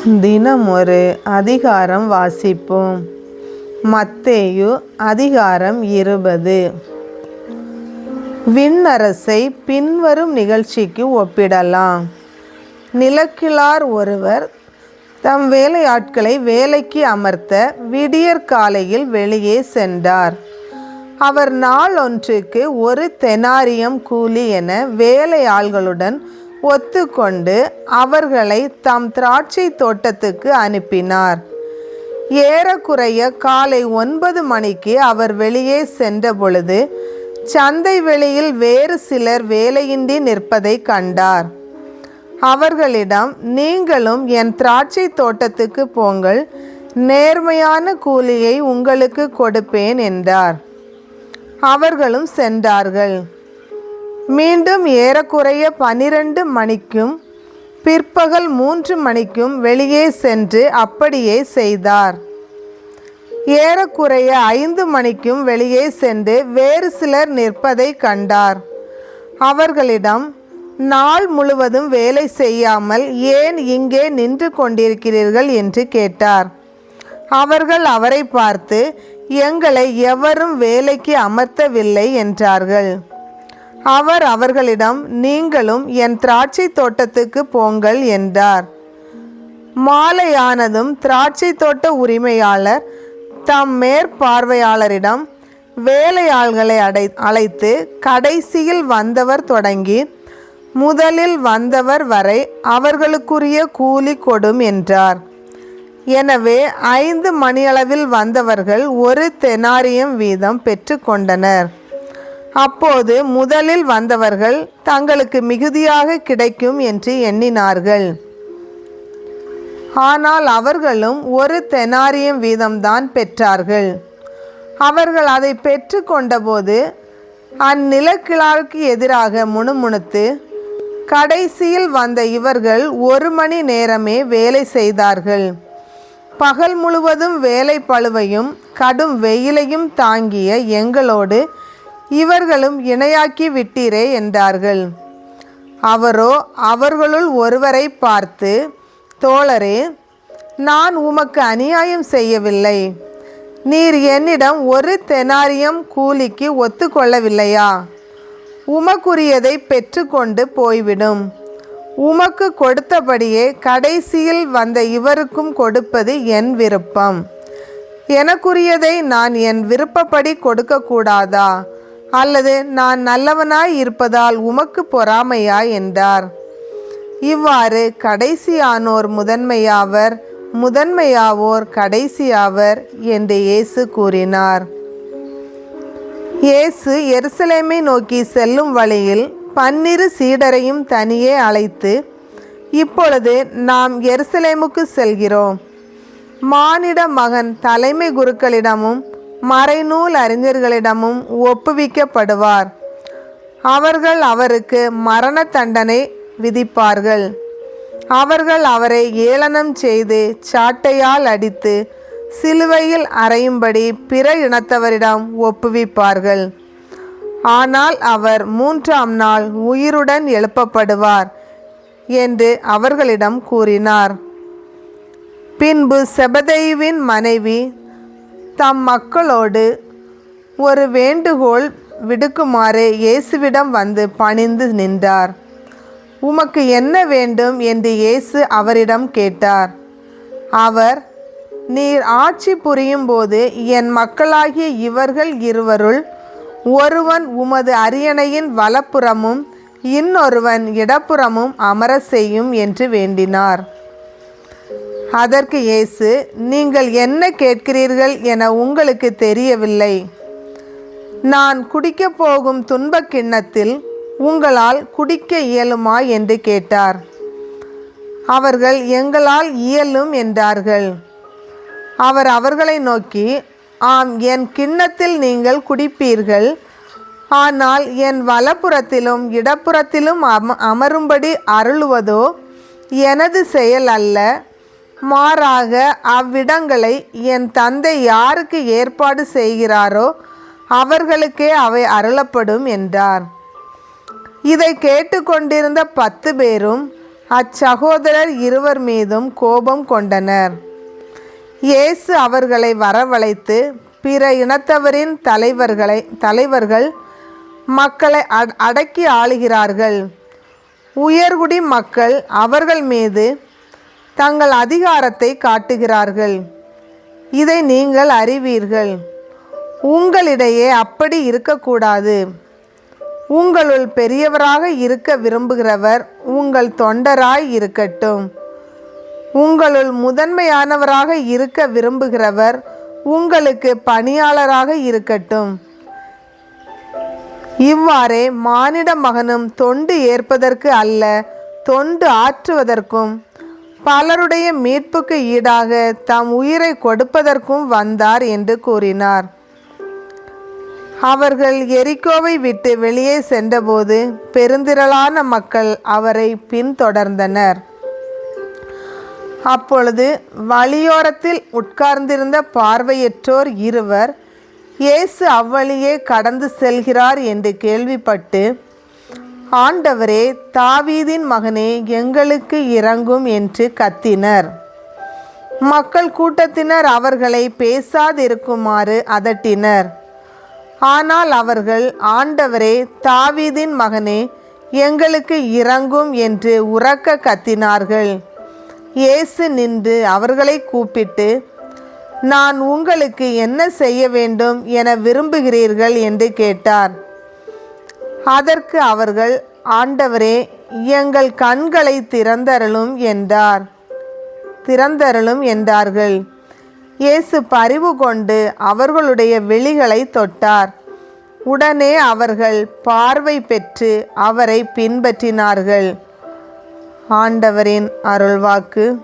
தினம் ஒரு அதிகாரம் வாசிப்போம். மத்தேயு அதிகாரம் இருபது. விண்ணரசை பின்வரும் நிகழ்ச்சிக்கு ஒப்பிடலாம். நிலக்கிழார் ஒருவர் தம் வேலையாட்களை வேலைக்கு அமர்த்த விடியற் காலையில் வெளியே சென்றார். அவர் நாள் ஒன்றுக்கு ஒரு தெனாரியம் கூலி என வேலையாள்களுடன் ஒத்துக்கொண்டு அவர்களை தம் திராட்சை தோட்டத்துக்கு அனுப்பினார். ஏறக்குறைய காலை ஒன்பது மணிக்கு அவர் வெளியே சென்ற பொழுது சந்தை வெளியில் வேறு சிலர் வேலையின்றி நிற்பதை கண்டார். அவர்களிடம் நீங்களும் என் திராட்சை தோட்டத்துக்கு போங்கள் நேர்மையான கூலியை உங்களுக்கு கொடுப்பேன் என்றார். அவர்களும் சென்றார்கள். மீண்டும் ஏறக்குறைய பனிரெண்டு மணிக்கும் பிற்பகல் மூன்று மணிக்கும் வெளியே சென்று அப்படியே செய்தார். ஏறக்குறைய ஐந்து மணிக்கும் வெளியே சென்று வேறு சிலர் நிற்பதை கண்டார். அவர்களிடம் நாள் முழுவதும் வேலை செய்யாமல் ஏன் இங்கே நின்று கொண்டிருக்கிறீர்கள்? என்று கேட்டார். அவர்கள் அவரை பார்த்து எங்களை எவரும் வேலைக்கு அமர்த்தவில்லை என்றார்கள். அவர் அவர்களிடம் நீங்களும் என் திராட்சை தோட்டத்துக்கு போங்கள் என்றார். மாலையானதும் திராட்சை தோட்ட உரிமையாளர் தம் மேற்பார்வையாளரிடம் வேலையாள்களை அடை அழைத்து கடைசியில் வந்தவர் தொடங்கி முதலில் வந்தவர் வரை அவர்களுக்குரிய கூலி கொடும் என்றார். எனவே ஐந்து மணியளவில் வந்தவர்கள் ஒரு தெனாரியம் வீதம் பெற்றுக்கொண்டனர் அப்போது முதலில் வந்தவர்கள் தங்களுக்கு மிகுதியாக கிடைக்கும் என்று எண்ணினார்கள். ஆனால் அவர்களும் ஒரு தெனாரியம் வீதம்தான் பெற்றார்கள். அவர்கள் அதை பெற்று கொண்டபோது அந்நிலக்கிழாருக்கு எதிராக முணுமுணுத்து கடைசியில் வந்த இவர்கள் ஒரு மணி நேரமே வேலை செய்தார்கள். பகல் முழுவதும் வேலை பழுவையும் கடும் வெயிலையும் தாங்கிய எங்களோடு இவர்களும் இணையாக்கி விட்டீரே என்றார்கள். அவரோ அவர்களுள் ஒருவரை பார்த்து தோழரே நான் உமக்கு அநியாயம் செய்யவில்லை. நீர் என்னிடம் ஒரு தெனாரியம் கூலிக்கு ஒத்துக்கொள்ளவில்லையா? உமக்குரியதை பெற்றுக்கொண்டு போய்விடும். உமக்கு கொடுத்தபடியே கடைசியில் வந்த இவருக்கும் கொடுப்பது என் விருப்பம். எனக்குரியதை நான் என் விருப்பப்படி கொடுக்கக்கூடாதா? அல்லது நான் நல்லவனாய் இருப்பதால் உமக்கு பொறாமையா என்றார். இவ்வாறு கடைசியானோர் முதன்மையாவர் முதன்மையாவோர் கடைசியாவர் என்று இயேசு கூறினார். இயேசு எருசலேமை நோக்கி செல்லும் வழியில் பன்னிரு சீடரையும் தனியே அழைத்து இப்பொழுது நாம் எருசலேமுக்கு செல்கிறோம். மானிட மகன் தலைமை குருக்களிடமும் மறைநூல் அறிஞர்களிடமும் ஒப்புவிக்கப்படுவார். அவர்கள் அவருக்கு மரண தண்டனை விதிப்பார்கள். அவர்கள் அவரை ஏளனம் செய்து சாட்டையால் அடித்து சிலுவையில் அறையும்படி பிற இனத்தவரிடம் ஒப்புவிப்பார்கள். ஆனால் அவர் மூன்றாம் நாள் உயிருடன் எழுப்பப்படுவார் என்று அவர்களிடம் கூறினார். பின்பு செபதெய்வின் மனைவி தம் மக்களோடு ஒரு வேண்டுகோள் விடுக்குமாறு இயேசுவிடம் வந்து பணிந்து நின்றார். உமக்கு என்ன வேண்டும்? என்று இயேசு அவரிடம் கேட்டார். அவர் நீர் ஆட்சி புரியும் போது என் மக்களாகிய இவர்கள் இருவருள் ஒருவன் உமது அரியணையின் வலப்புறமும் இன்னொருவன் இடப்புறமும் அமர செய்யும் என்று வேண்டினார். அதற்கு இயேசு நீங்கள் என்ன கேட்கிறீர்கள் என உங்களுக்கு தெரியவில்லை. நான் குடிக்கப் போகும் துன்பக் கிண்ணத்தில் உங்களால் குடிக்க இயலுமா என்று கேட்டார். அவர்கள் எங்களால் இயலும் என்றார்கள். அவர் அவர்களை நோக்கி ஆம் என் கிண்ணத்தில் நீங்கள் குடிப்பீர்கள். ஆனால் என் வலப்புறத்திலும் இடப்புறத்திலும் அம அமரும்படி அருளுவதோ எனது செயல் அல்ல. மாறாக அவ்விடங்களை என் தந்தை யாருக்கு ஏற்பாடு செய்கிறாரோ அவர்களுக்கே அவை அருளப்படும் என்றார். இதை கேட்டுக்கொண்டிருந்த பத்து பேரும் அச்சகோதரர் இருவர் மீதும் கோபம் கொண்டனர். இயேசு அவர்களை வரவழைத்து பிற இனத்தவரின் தலைவர்களை தலைவர்கள் மக்களை அட- அடக்கி ஆளுகிறார்கள். உயர்குடி மக்கள் அவர்கள் மீது தங்கள் அதிகாரத்தை காட்டுகிறார்கள். இதை நீங்கள் அறிவீர்கள். உங்களிடையே அப்படி இருக்கக்கூடாது. உங்களுள் பெரியவராக இருக்க விரும்புகிறவர் உங்கள் தொண்டராய் இருக்கட்டும். உங்களுள் முதன்மையானவராக இருக்க விரும்புகிறவர் உங்களுக்கு பணியாளராக இருக்கட்டும். இவ்வாறே மானிட மகனும் தொண்டு ஏற்பதற்கு அல்ல தொண்டு ஆற்றுவதற்கும் பலருடைய மீட்புக்கு ஈடாக தம் உயிரை கொடுப்பதற்கும் வந்தார் என்று கூறினார். அவர்கள் எரிக்கோவை விட்டு வெளியே சென்றபோது பெருந்திரளான மக்கள் அவரை பின்தொடர்ந்தனர். அப்பொழுது வழியோரத்தில் உட்கார்ந்திருந்த பார்வையற்றோர் இருவர் இயேசு அவ்வழியே கடந்து செல்கிறார் என்று கேள்விப்பட்டு ஆண்டவரே தாவீதின் மகனே எங்களுக்கு இறங்கும் என்று கத்தினர். மக்கள் கூட்டத்தினர் அவர்களை பேசாதிருக்குமாறு அதட்டினர். ஆனால் அவர்கள் ஆண்டவரே தாவீதின் மகனே எங்களுக்கு இறங்கும் என்று உறக்க கத்தினார்கள். இயேசு நின்று அவர்களை கூப்பிட்டு நான் உங்களுக்கு என்ன செய்ய வேண்டும் என விரும்புகிறீர்கள்? என்று கேட்டார். அதற்கு அவர்கள் ஆண்டவரே எங்கள் கண்களை திறந்தருளும் என்றார். திறந்தருளும் என்றார்கள். இயேசு பரிவு கொண்டு அவர்களுடைய விழிகளை தொட்டார். உடனே அவர்கள் பார்வை பெற்று அவரை பின்பற்றினார்கள். ஆண்டவரின் அருள்வாக்கு.